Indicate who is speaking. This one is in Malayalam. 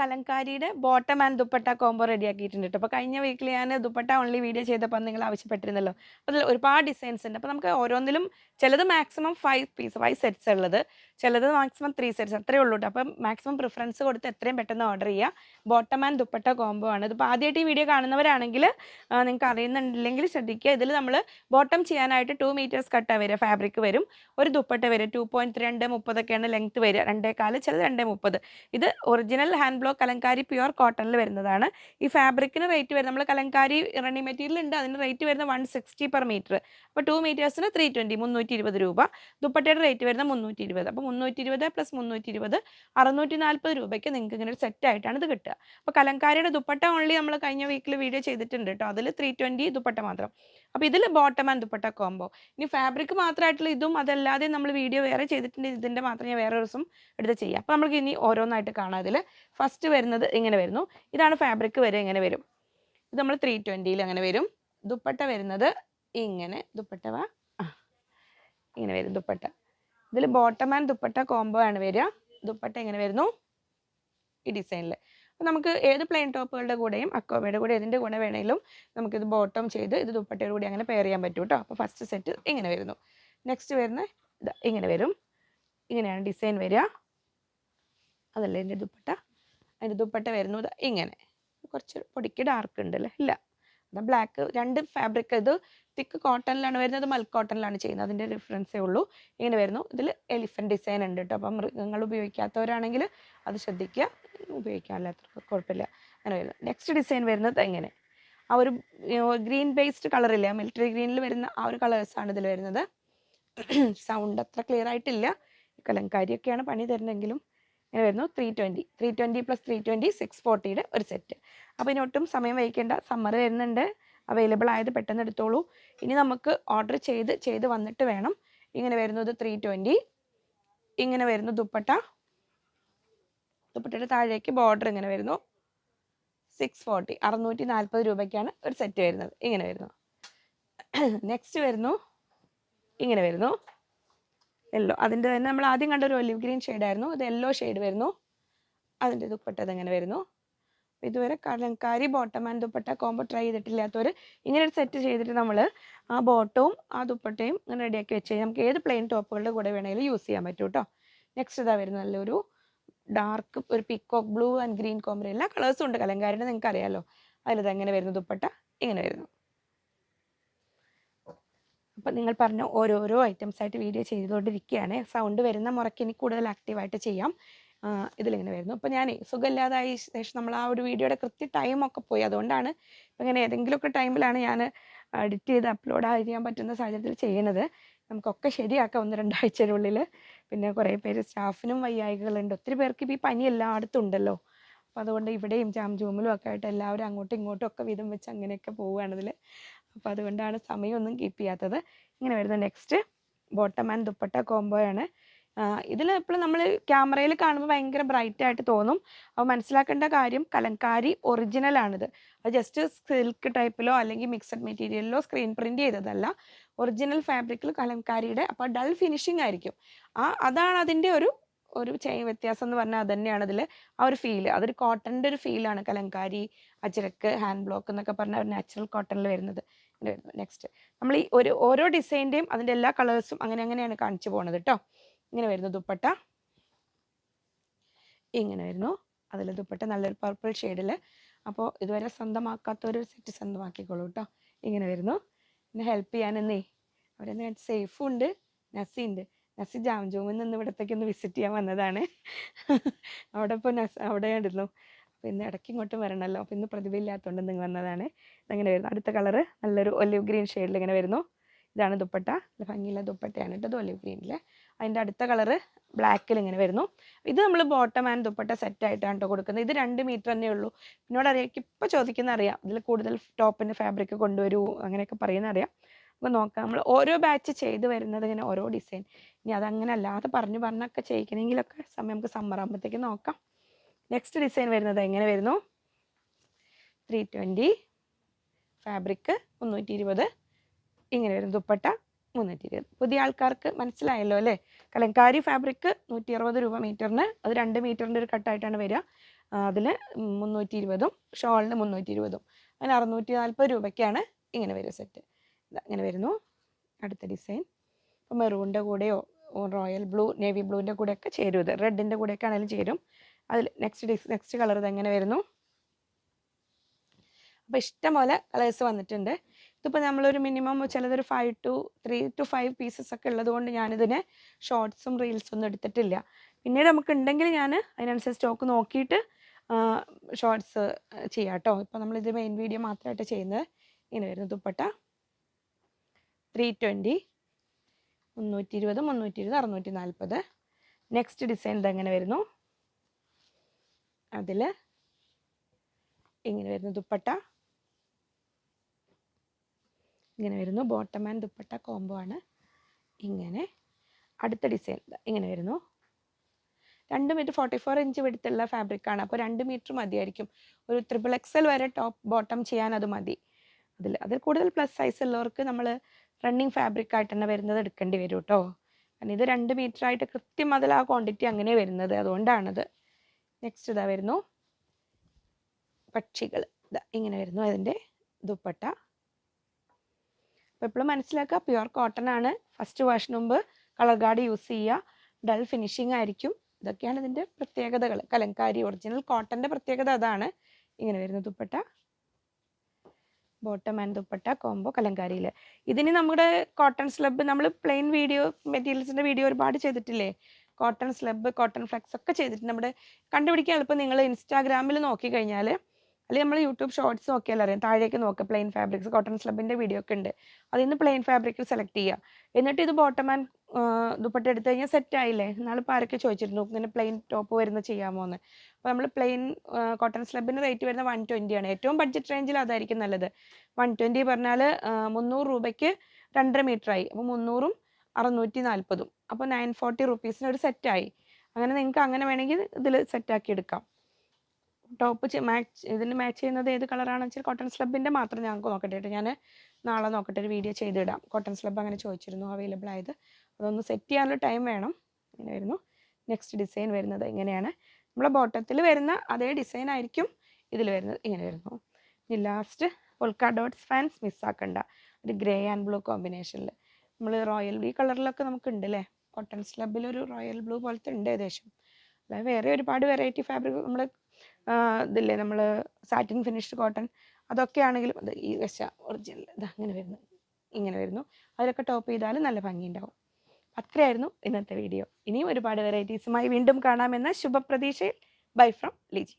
Speaker 1: കലങ്കാരിയുടെ bottom and dupatta combo ready ആക്കിയിട്ടുണ്ട് കേട്ടോ അപ്പോൾ കഴിഞ്ഞ വീക്കിൽ ഞാൻ ദുപ്പട്ട ഓൺലി വീഡിയോ ചെയ്തപ്പോൾ നിങ്ങൾ ആവശ്യപ്പെട്ടിരുന്നല്ലോ. അതിൽ ഒരുപാട് ഡിസൈൻസ് ഉണ്ട്. അപ്പോൾ നമുക്ക് ഓരോന്നിലും ചിലത് maximum five piece five sets ഉള്ളത്. ചിലത് മാക്സിമം ത്രീ സെറ്റ്സ് അത്രേ ഉള്ളൂ കേട്ടോ അപ്പം മാക്സിമം പ്രിഫറൻസ് കൊടുത്ത് എത്രയും പെട്ടെന്ന് ഓർഡർ ചെയ്യുക ബോട്ടം ആൻഡ് ദുപ്പട്ട കോംബോ ആണ്. ഇതിപ്പോൾ ആദ്യമായിട്ട് ഈ വീഡിയോ കാണുന്നവരാണെങ്കിൽ നിങ്ങൾക്ക് അറിയുന്നുണ്ടെങ്കിൽ ശ്രദ്ധിക്കുക. ഇതിൽ നമ്മൾ ബോട്ടം ചെയ്യാനായിട്ട് ടു മീറ്റേഴ്സ് കട്ടാണ് വരിക. ഫാബ്രിക് വരും. ഒരു ദുപ്പട്ട വരും. ടു പോയിന്റ് രണ്ട് മുപ്പതൊക്കെയാണ് ലെങ്ത് വരിക. രണ്ടേകാൽ ചിലത് രണ്ടേ മുപ്പത്. ഇത് original hand block Kalamkari pure കോട്ടണിൽ വരുന്നതാണ്. ഈ ഫാബ്രിക്കിന് റേറ്റ് വരുന്നത് നമ്മൾ കലങ്കാരി റണ്ണി മെറ്റീരിയൽ ഉണ്ട് അതിന് റേറ്റ് വരുന്നത് വൺ സിക്സ്റ്റി പെർ മീറ്റർ അപ്പോൾ ടു മീറ്റേഴ്സിന് ത്രീ ട്വന്റി മുന്നൂറ്റി ഇരുപത് രൂപ. ദുപ്പട്ടയുടെ റേറ്റ് വരുന്നത് മുന്നൂറ്റി ഇരുപത്. അപ്പോൾ മുന്നൂറ്റി ഇരുപത് പ്ലസ് മുന്നൂറ്റി ഇരുപത് അറുന്നൂറ്റി നാൽപ്പത് രൂപയ്ക്ക് നിങ്ങൾക്ക് ഇങ്ങനെ ഒരു സെറ്റ് ആയിട്ടാണ് ഇത് കിട്ടുക. അപ്പോൾ കലങ്കാരിയുടെ ദുപ്പട്ട ഓൺലി നമ്മൾ കഴിഞ്ഞ വീക്കിൽ വീഡിയോ ചെയ്തിട്ടുണ്ട് കേട്ടോ അതിൽ ത്രീ ട്വന്റി ദുപ്പട്ട മാത്രം. അപ്പോൾ ഇതിൽ ബോട്ടം ആൻഡ് ദുപ്പട്ട കോംബോ ഇനി ഫാബ്രിക് മാത്രമായിട്ടുള്ള ഇതും അതല്ലാതെ നമ്മൾ വീഡിയോ വേറെ ചെയ്തിട്ടുണ്ട്. ഇതിന്റെ മാത്രം ഞാൻ വേറെ ദിവസം എടുത്ത് ചെയ്യാം. അപ്പോൾ നമുക്ക് ഇനി ഓരോന്നായിട്ട് കാണാം ഇതിൽ ഫസ്റ്റ് വരുന്നത് ഇങ്ങനെ വരുന്നു. ഇതാണ് ഫാബ്രിക് വരെ ഇങ്ങനെ വരും. ഇത് നമ്മൾ ത്രീ ട്വന്റിയിൽ അങ്ങനെ വരും. ദുപ്പട്ട വരുന്നത് ഇങ്ങനെ. ദുപ്പട്ട വാ. ഇങ്ങനെ വരും ദുപ്പട്ട. ഇതിൽ ബോട്ടം ആൻഡ് ദുപ്പട്ട കോംബോ ആണ് വരിക. ദുപ്പട്ട എങ്ങനെ വരുന്നു? ഈ ഡിസൈനിൽ അപ്പോൾ നമുക്ക് ഏത് പ്ലെയിൻ ടോപ്പുകളുടെ കൂടെയും അക്കോബയുടെ കൂടെ ഏതിന്റെ കൂടെ വേണമെങ്കിലും നമുക്കിത് ബോട്ടം ചെയ്ത് ഇത് ദുപ്പട്ടയുടെ കൂടി അങ്ങനെ പെയർ ചെയ്യാൻ പറ്റും കേട്ടോ അപ്പോൾ ഫസ്റ്റ് സെറ്റ് ഇങ്ങനെ വരുന്നു. നെക്സ്റ്റ് വരുന്ന ഇങ്ങനെ വരും. ഇങ്ങനെയാണ് ഡിസൈൻ വരിക. അതല്ലേ എന്റെ ദുപ്പട്ട? അതിന്റെ ദുപ്പട്ട വരുന്നത് ഇങ്ങനെ. കുറച്ച് പൊടിക്ക് ഡാർക്ക് ഉണ്ടല്ലേ? ഇല്ല. ബ്ലാക്ക് രണ്ട് ഫാബ്രിക് ഇത് തിക്ക് കോട്ടണിലാണ് വരുന്നത് മൽ കോട്ടണിലാണ് ചെയ്യുന്നത്. അതിന്റെ ഡിഫറൻസേ ഉള്ളൂ. ഇങ്ങനെ വരുന്നു. ഇതിൽ എലിഫന്റ് ഡിസൈൻ ഉണ്ട് കേട്ടോ അപ്പം മൃഗങ്ങൾ ഉപയോഗിക്കാത്തവരാണെങ്കിൽ അത് ശ്രദ്ധിക്കുക. ഉപയോഗിക്കാനില്ലാത്ത കുഴപ്പമില്ല. അങ്ങനെ വരുന്നു. നെക്സ്റ്റ് ഡിസൈൻ വരുന്നത് എങ്ങനെ? ആ ഒരു ഗ്രീൻ ബേസ്ഡ് കളറില്ലേ മിലിറ്ററി ഗ്രീനിൽ വരുന്ന ആ ഒരു കളേഴ്സാണ് ഇതിൽ വരുന്നത്. സൗണ്ട് അത്ര ക്ലിയർ ആയിട്ടില്ല. കലങ്കാരിയൊക്കെയാണ് പണി തരുന്നതെങ്കിലും. ഇങ്ങനെ വരുന്നു. Three twenty three twenty plus three twenty six ഫോർട്ടിയുടെ ഒരു സെറ്റ് അപ്പോൾ ഇനി ഒട്ടും സമയം വഹിക്കേണ്ട സമ്മർ വരുന്നുണ്ട്. അവൈലബിൾ ആയത് പെട്ടെന്ന് എടുത്തോളൂ. ഇനി നമുക്ക് ഓർഡർ ചെയ്ത് ചെയ്ത് വന്നിട്ട് വേണം. ഇങ്ങനെ വരുന്നത് ത്രീ ട്വന്റി ഇങ്ങനെ വരുന്നു ദുപ്പട്ട. ദുപ്പട്ടയുടെ താഴേക്ക് ബോർഡർ ഇങ്ങനെ വരുന്നു. സിക്സ് ഫോർട്ടി അറുന്നൂറ്റി നാൽപ്പത് രൂപയ്ക്കാണ് ഒരു സെറ്റ് വരുന്നത്. ഇങ്ങനെ വരുന്നു. നെക്സ്റ്റ് വരുന്നു. ഇങ്ങനെ വരുന്നു. യെല്ലോ അതിന്റെ തന്നെ നമ്മൾ ആദ്യം കണ്ട ഒരു ഒലിവ് ഗ്രീൻ ആയിരുന്നു. ഇത് യെല്ലോ ഷെയ്ഡ് വരുന്നു. അതിന്റെ ദുപ്പട്ട അതങ്ങനെ വരുന്നു? ഇതുവരെ Kalamkari bottom and dupatta combo try ചെയ്തിട്ടില്ലാത്തവർ ഇങ്ങനെ ഒരു സെറ്റ് ചെയ്തിട്ട് നമ്മൾ ആ ബോട്ടവും ആ ദുപ്പട്ടയും ഇങ്ങനെ റെഡിയാക്കി വെച്ച് കഴിഞ്ഞാൽ നമുക്ക് ഏത് പ്ലെയിൻ ടോപ്പുകളുടെ കൂടെ വേണമെങ്കിലും യൂസ് ചെയ്യാൻ പറ്റും കേട്ടോ നെക്സ്റ്റ് ഇതാ വരുന്നത് നല്ലൊരു ഡാർക്ക് ഒരു peacock blue and green combo എല്ലാ കളേഴ്സും ഉണ്ട്. കലങ്കാരിയുടെ നിങ്ങൾക്ക് അറിയാമല്ലോ അതിലിത് എങ്ങനെ വരുന്നു? ദുപ്പട്ട ഇങ്ങനെ വരുന്നു. അപ്പം നിങ്ങൾ പറഞ്ഞ ഓരോരോ ഐറ്റംസ് ആയിട്ട് വീഡിയോ ചെയ്തുകൊണ്ടിരിക്കുകയാണ്. സൗണ്ട് വരുന്ന മുറയ്ക്ക് ഇനി കൂടുതൽ ആക്റ്റീവായിട്ട് ചെയ്യാം. ഇതിലിങ്ങനെ വരുന്നു. അപ്പോൾ ഞാൻ സുഖമില്ലാതായ ശേഷം നമ്മൾ ആ ഒരു വീഡിയോയുടെ കൃത്യ ടൈമൊക്കെ പോയി. അതുകൊണ്ടാണ് ഇപ്പം ഇങ്ങനെ ഏതെങ്കിലുമൊക്കെ ടൈമിലാണ് ഞാൻ എഡിറ്റ് ചെയ്ത് അപ്ലോഡ് ചെയ്യാൻ പറ്റുന്ന സാഹചര്യത്തിൽ ചെയ്യുന്നത്. നമുക്കൊക്കെ ശരിയാക്കാം ഒന്ന് രണ്ടാഴ്ചയുടെ പിന്നെ കുറേ പേര് സ്റ്റാഫിനും വയ്യായികളുണ്ട് ഒത്തിരി പേർക്ക് ഇപ്പോൾ ഈ പനി എല്ലായിടത്തും ഉണ്ടല്ലോ. അപ്പോൾ അതുകൊണ്ട് ഇവിടെയും ജാം ജൂമിലും ഒക്കെ ആയിട്ട് എല്ലാവരും അങ്ങോട്ടും ഇങ്ങോട്ടും ഒക്കെ വീതം വെച്ച് അങ്ങനെയൊക്കെ പോവുകയാണ് ഇതിൽ അപ്പോൾ അതുകൊണ്ടാണ് സമയമൊന്നും കീപ്പ് ചെയ്യാത്തത്. ഇങ്ങനെ വരുന്ന നെക്സ്റ്റ് ബോട്ടം ആൻഡ് ദുപ്പട്ട കോംബോയാണ് ഇതിൽ എപ്പോഴും നമ്മൾ ക്യാമറയിൽ കാണുമ്പോൾ ഭയങ്കര ബ്രൈറ്റ് ആയിട്ട് തോന്നും. അപ്പോൾ മനസ്സിലാക്കേണ്ട കാര്യം കലങ്കാരി ഒറിജിനൽ ആണിത്. അത് ജസ്റ്റ് സിൽക്ക് ടൈപ്പിലോ അല്ലെങ്കിൽ മിക്സഡ് മെറ്റീരിയലിലോ സ്ക്രീൻ പ്രിന്റ് ചെയ്തതല്ല. ഒറിജിനൽ ഫാബ്രിക്കിൽ കലങ്കാരിയുടെ അപ്പോൾ ഡൾ ഫിനിഷിംഗ് ആയിരിക്കും. ആ അതാണ് അതിന്റെ ഒരു ഒരു ചെ- വ്യത്യാസം എന്ന് പറഞ്ഞാൽ അത് തന്നെയാണ് അതിൽ ആ ഒരു ഫീൽ അതൊരു കോട്ടന്റെ ഒരു ഫീലാണ് കലങ്കാരി അജരക്ക് ഹാൻഡ് ബ്ലോക്ക് എന്നൊക്കെ പറഞ്ഞ ഒരു നാച്ചുറൽ കോട്ടണിൽ വരുന്നത്. നെക്സ്റ്റ് നമ്മൾ ഈ ഒരു ഓരോ ഡിസൈന്റെയും അതിന്റെ എല്ലാ കളേഴ്സും അങ്ങനെ അങ്ങനെയാണ് കാണിച്ചു പോകുന്നത് കേട്ടോ ഇങ്ങനെ വരുന്നു ദുപ്പട്ട. ഇങ്ങനെ വരുന്നു. അതിൽ ദുപ്പട്ട നല്ലൊരു പർപ്പിൾ ഷെയ്ഡിൽ അപ്പോൾ ഇതുവരെ സ്വന്തമാക്കാത്തവർ സെറ്റ് സ്വന്തമാക്കിക്കോളൂ കേട്ടോ ഇങ്ങനെ വരുന്നു. എന്നെ ഹെൽപ്പ് ചെയ്യാനെന്നേ അവരെന്നെ സേഫും ഉണ്ട്. നസി ഉണ്ട്. നസി ജാം ജോമിൽ നിന്ന് ഇവിടത്തേക്ക് ഒന്ന് വിസിറ്റ് ചെയ്യാൻ വന്നതാണ്. അവിടെ ഇപ്പോൾ നസ് അവിടെ ആയിരുന്നു അപ്പോൾ ഇന്ന് ഇടയ്ക്ക് ഇങ്ങോട്ടും വരണമല്ലോ അപ്പോൾ ഇന്ന് പ്രതിഭയില്ലാത്തതുകൊണ്ട് നിങ്ങൾ വന്നതാണ്. അങ്ങനെ വരുന്നു. അടുത്ത കളറ് നല്ലൊരു ഒലിവ് ഗ്രീൻ ഷെയ്ഡിൽ ഇങ്ങനെ വരുന്നു. ഇതാണ് ദുപ്പട്ട. ഭംഗിയുള്ള ദുപ്പട്ടയാണ് കേട്ടോ ഒലിവ് ഗ്രീനിൽ അതിന്റെ അടുത്ത കളറ് ബ്ലാക്കിൽ ഇങ്ങനെ വരുന്നു. ഇത് നമ്മൾ ബോട്ടം ആൻഡ് ദുപ്പട്ട സെറ്റ് ആയിട്ടാണ് കേട്ടോ കൊടുക്കുന്നത്. ഇത് രണ്ട് മീറ്റർ തന്നെ ഉള്ളൂ. എന്നോട് അറിയാം. ഇപ്പോൾ ചോദിക്കുന്ന അറിയാം. ഇതിൽ കൂടുതൽ ടോപ്പിന്റെ ഫാബ്രിക് കൊണ്ടുവരൂ അങ്ങനെയൊക്കെ പറയുന്ന അറിയാം. അപ്പോൾ നോക്കാം. നമ്മൾ ഓരോ ബാച്ച് ചെയ്ത് വരുന്നത് ഇങ്ങനെ ഓരോ ഡിസൈൻ ഇനി അതങ്ങനെ അല്ലാതെ പറഞ്ഞു പറഞ്ഞൊക്കെ ചെയ്യിക്കണമെങ്കിലൊക്കെ സമയം നമുക്ക് സമ്മർ ആകുമ്പോഴത്തേക്ക് നോക്കാം. നെക്സ്റ്റ് ഡിസൈൻ വരുന്നത് എങ്ങനെ വരുന്നു? ത്രീ ട്വന്റി ഫാബ്രിക് മുന്നൂറ്റി ഇരുപത് ഇങ്ങനെ വരും ദുപ്പട്ട മുന്നൂറ്റി ഇരുപത് പുതിയ ആൾക്കാർക്ക് മനസ്സിലായല്ലോ അല്ലേ? കലങ്കാരി ഫാബ്രിക് നൂറ്റി അറുപത് രൂപ മീറ്ററിന്. അത് രണ്ട് മീറ്ററിന്റെ ഒരു കട്ടായിട്ടാണ് വരിക. അതിൽ മുന്നൂറ്റി ഇരുപതും ഷോളിന് മുന്നൂറ്റി ഇരുപതും അങ്ങനെ അറുന്നൂറ്റി നാൽപ്പത് രൂപയ്ക്കാണ് ഇങ്ങനെ വരും സെറ്റ് ഇങ്ങനെ വരുന്നു. അടുത്ത ഡിസൈൻ ഇപ്പോൾ മെറൂണിന്റെ കൂടെയോ റോയൽ ബ്ലൂ നേവി ബ്ലൂവിന്റെ കൂടെയൊക്കെ ചേരും ഇത്. റെഡിന്റെ കൂടെയൊക്കെ ആണെങ്കിലും ചേരും. അതിൽ നെക്സ്റ്റ് ഡിസ് നെക്സ്റ്റ് കളർ ഇത് എങ്ങനെ വരുന്നു? അപ്പോൾ ഇഷ്ടംപോലെ കളേഴ്സ് വന്നിട്ടുണ്ട്. ഇതിപ്പോൾ നമ്മളൊരു minimum ചിലതൊരു five two three two five pieces ഒക്കെ ഉള്ളതുകൊണ്ട് ഞാനിതിന് ഷോർട്സും റീൽസും ഒന്നും എടുത്തിട്ടില്ല. പിന്നീട് നമുക്ക് ഉണ്ടെങ്കിൽ ഞാൻ അതിനനുസരിച്ച് സ്റ്റോക്ക് നോക്കിയിട്ട് ഷോർട്സ് ചെയ്യാം കേട്ടോ ഇപ്പോൾ നമ്മളിത് മെയിൻ വീഡിയോ മാത്രമായിട്ട് ചെയ്യുന്നത്. ഇങ്ങനെ വരുന്നു ദുപ്പട്ട. ത്രീ ട്വന്റി മുന്നൂറ്റി ഇരുപത് മുന്നൂറ്റി ഇരുപത് അറുന്നൂറ്റി നാൽപ്പത് നെക്സ്റ്റ് ഡിസൈൻ ഇതെങ്ങനെ വരുന്നു? അതിൽ ഇങ്ങനെ വരുന്ന ദുപ്പട്ട. ഇങ്ങനെ വരുന്നു. ബോട്ടം ആൻഡ് ദുപ്പട്ട കോംബോ ആണ്. ഇങ്ങനെ. അടുത്ത ഡിസൈൻ ഇങ്ങനെ വരുന്നു. രണ്ട് മീറ്റർ ഫോർട്ടി ഫോർ ഇഞ്ച് വെടുത്തുള്ള ഫാബ്രിക്കാണ് അപ്പോൾ രണ്ട് മീറ്റർ മതിയായിരിക്കും. ഒരു ട്രിപ്പിൾ എക്സൽ വരെ ടോപ്പ് ബോട്ടം ചെയ്യാൻ അത് മതി. അതിൽ അതിൽ കൂടുതൽ പ്ലസ് സൈസ് ഉള്ളവർക്ക് നമ്മൾ റണ്ണിങ് ഫാബ്രിക് ആയിട്ട് തന്നെ വരുന്നത് എടുക്കേണ്ടി വരും കേട്ടോ കാരണം ഇത് രണ്ട് മീറ്റർ ആയിട്ട് കൃത്യം അതിൽ ആ ക്വാണ്ടിറ്റി അങ്ങനെ വരുന്നത്. അതുകൊണ്ടാണത്. നെക്സ്റ്റ് ഇതാ വരുന്നു. പക്ഷികൾ. ഇതാ ഇങ്ങനെ വരുന്നു അതിന്റെ ദുപ്പട്ട. അപ്പോൾ എപ്പോഴും മനസ്സിലാക്കുക പ്യുവർ കോട്ടൺ ആണ്. ഫസ്റ്റ് വാഷ് മുമ്പ് കളർ ഗാർഡ് യൂസ് ചെയ്യുക. ഡൾ ഫിനിഷിംഗ് ആയിരിക്കും. ഇതൊക്കെയാണ് ഇതിന്റെ പ്രത്യേകതകൾ. കലങ്കാരി ഒറിജിനൽ കോട്ടന്റെ പ്രത്യേകത അതാണ്. ഇങ്ങനെ വരുന്ന dupatta. Bottom and dupatta combo കലങ്കാരിയിൽ ഇതിന് നമ്മുടെ കോട്ടൺ സ്ലബ് നമ്മൾ പ്ലെയിൻ വീഡിയോ മെറ്റീരിയൽസിന്റെ വീഡിയോ ഒരുപാട് ചെയ്തിട്ടില്ലേ? കോട്ടൺ സ്ലബ് കോട്ടൺ ഫ്ലെക്സ് ഒക്കെ ചെയ്തിട്ട് നമ്മുടെ കണ്ടുപിടിക്കാൻ എളുപ്പം നിങ്ങൾ ഇൻസ്റ്റാഗ്രാമിൽ നോക്കി കഴിഞ്ഞാൽ അല്ലെങ്കിൽ നമ്മൾ യൂട്യൂബ് ഷോർട്സ് നോക്കിയാൽ അറിയാം. താഴേക്ക് നോക്കുക പ്ലെയിൻ ഫാബ്രിക്സ് കോട്ടൺ സ്ലബിന്റെ വീഡിയോ ഒക്കെ ഉണ്ട്. അതിൽ നിന്ന് പ്ലെയിൻ ഫാബ്രിക് സെലക്ട് ചെയ്യുക. എന്നിട്ട് ഇത് ബോട്ടം ആൻഡ് ദുപ്പട്ട എടുത്തു കഴിഞ്ഞാൽ സെറ്റ് ആയില്ലേ? നാളിപ്പോൾ ആരൊക്കെ ചോദിച്ചിരുന്നു ഇങ്ങനെ പ്ലെയിൻ ടോപ്പ് വരുന്ന ചെയ്യാമോ എന്ന്? അപ്പോൾ നമ്മൾ പ്ലെയിൻ കോട്ടൺ സ്ലബിന് റേറ്റ് വരുന്ന വൺ ആണ്. ഏറ്റവും ബഡ്ജറ്റ് റേഞ്ചിൽ അതായിരിക്കും നല്ലത്. വൺ ട്വന്റി പറഞ്ഞാൽ മുന്നൂറ് രൂപയ്ക്ക് രണ്ടര മീറ്റർ ആയി. അപ്പോൾ മുന്നൂറും അറുന്നൂറ്റി നാൽപ്പതും അപ്പോൾ നയൻ ഫോർട്ടി റുപ്പീസിന് ഒരു സെറ്റായി അങ്ങനെ നിങ്ങൾക്ക് അങ്ങനെ വേണമെങ്കിൽ ഇതിൽ സെറ്റാക്കി എടുക്കാം. ടോപ്പ് മാച്ച് ഇതിന് മാച്ച് ചെയ്യുന്നത് ഏത് കളറാണെന്ന് വെച്ചാൽ കോട്ടൺ സ്ലബിന്റെ മാത്രം ഞങ്ങൾക്ക് നോക്കട്ടെ കേട്ടോ ഞാൻ നാളെ നോക്കട്ടെ ഒരു വീഡിയോ ചെയ്തിടാം. കോട്ടൺ സ്ലബ് അങ്ങനെ ചോദിച്ചിരുന്നു അവൈലബിൾ ആയത്. അതൊന്ന് സെറ്റ് ചെയ്യാനുള്ള ടൈം വേണം. ഇങ്ങനെ വരുന്നു. നെക്സ്റ്റ് ഡിസൈൻ വരുന്നത് ഇങ്ങനെയാണ്. നമ്മളെ ബോട്ടത്തിൽ വരുന്ന അതേ ഡിസൈൻ ആയിരിക്കും ഇതിൽ വരുന്നത്. ഇങ്ങനെ വരുന്നു. ഇനി ലാസ്റ്റ് പൊൽക്ക ഡോട്ട്സ് ഫാൻസ് മിസ്സാക്കണ്ട ഒരു ഗ്രേ ആൻഡ് ബ്ലൂ കോമ്പിനേഷനിൽ നമ്മൾ റോയൽ ഈ കളറിലൊക്കെ നമുക്ക് ഉണ്ട് അല്ലേ കോട്ടൺ സ്ലബിൽ ഒരു റോയൽ ബ്ലൂ പോലത്തെ ഉണ്ട് ഏകദേശം. അതായത് വേറെ ഒരുപാട് വെറൈറ്റി ഫാബ്രിക് നമ്മൾ ഇതില്ലേ നമ്മൾ സാറ്റിൻ ഫിനിഷ്ഡ് കോട്ടൺ അതൊക്കെ ആണെങ്കിലും അത് ഈ വശ ഒറിജിനൽ ഇത് അങ്ങനെ വരുന്നു. ഇങ്ങനെ വരുന്നു. അതിലൊക്കെ ടോപ്പ് ചെയ്താൽ നല്ല ഭംഗിയുണ്ടാവും. അത്രയായിരുന്നു ഇന്നത്തെ വീഡിയോ ഇനിയും ഒരുപാട് വെറൈറ്റീസുമായി വീണ്ടും കാണാമെന്ന ശുഭപ്രതീക്ഷയിൽ. Bye from Liji